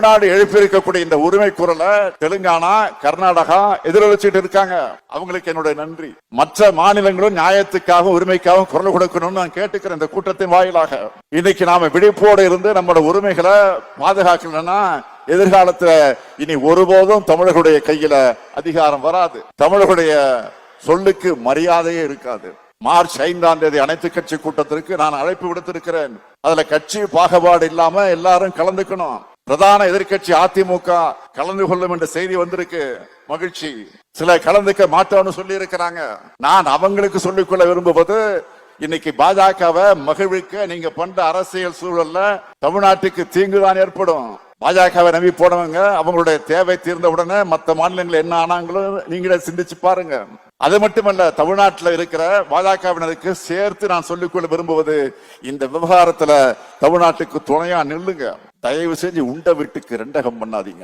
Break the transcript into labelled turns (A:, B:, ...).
A: தமிழ்நாடு எழுப்பியிருக்கக்கூடிய இந்த உரிமை குரலை தெலுங்கானா கர்நாடகா எதிரொலிச்சுட்டு இருக்காங்க. அவங்களுக்கு என்னுடைய நன்றி. மற்ற மாநிலங்களும் நியாயத்துக்காகவும் உரிமைக்காகவும் குரல் கொடுக்கணும்னு நான் கேட்டுக்கிறேன் இந்த கூட்டத்தின் வாயிலாக. இன்னைக்கு நாம விழிப்போடு இருந்து நம்மளோட உரிமைகளை பாதுகாக்கணும்னா எதிர்காலத்துல இனி ஒருபோதும் தமிழர்களுடைய கையில அதிகாரம் வராது. தமிழர்களுடைய சொல்லுக்கு மரியாதையே இருக்காது. மார்ச் ஐந்தாம் தேதி அனைத்து கட்சி கூட்டத்திற்கு நான் அழைப்பு விடுத்திருக்கிறேன். அதுல கட்சி பாகுபாடு இல்லாம எல்லாரும் கலந்துக்கணும். பிரதான எதிர்க்கட்சி அதிமுக கலந்து கொள்ளும் என்ற செய்தி வந்திருக்கு. மகிழ்ச்சி. சில கலந்துக்க மாட்டோம்னு சொல்லி இருக்கிறாங்க நான் அவங்களுக்கு சொல்லிக்கொள்ள விரும்புவது இன்னைக்கு பாஜகவை மகிழ்விக்க நீங்க பண்ற அரசியல் சூழல்ல தமிழ்நாட்டுக்கு தீங்குதான் ஏற்படும். பாஜகவை நம்பி போனவங்க அவங்களுடைய தேவை தீர்ந்த உடனே மற்ற மாநிலங்கள் என்ன ஆனாங்களோ நீங்களே சிந்திச்சு பாருங்க. அது மட்டுமல்ல தமிழ்நாட்டில் இருக்கிற பாஜகவினருக்கு சேர்த்து நான் சொல்லிக்கொள்ள விரும்புவது இந்த விவகாரத்துல தமிழ்நாட்டுக்கு துணையா நில்லுங்க. தயவு செஞ்சு உண்ட வீட்டுக்கு ரெண்டகம் பண்ணாதீங்க.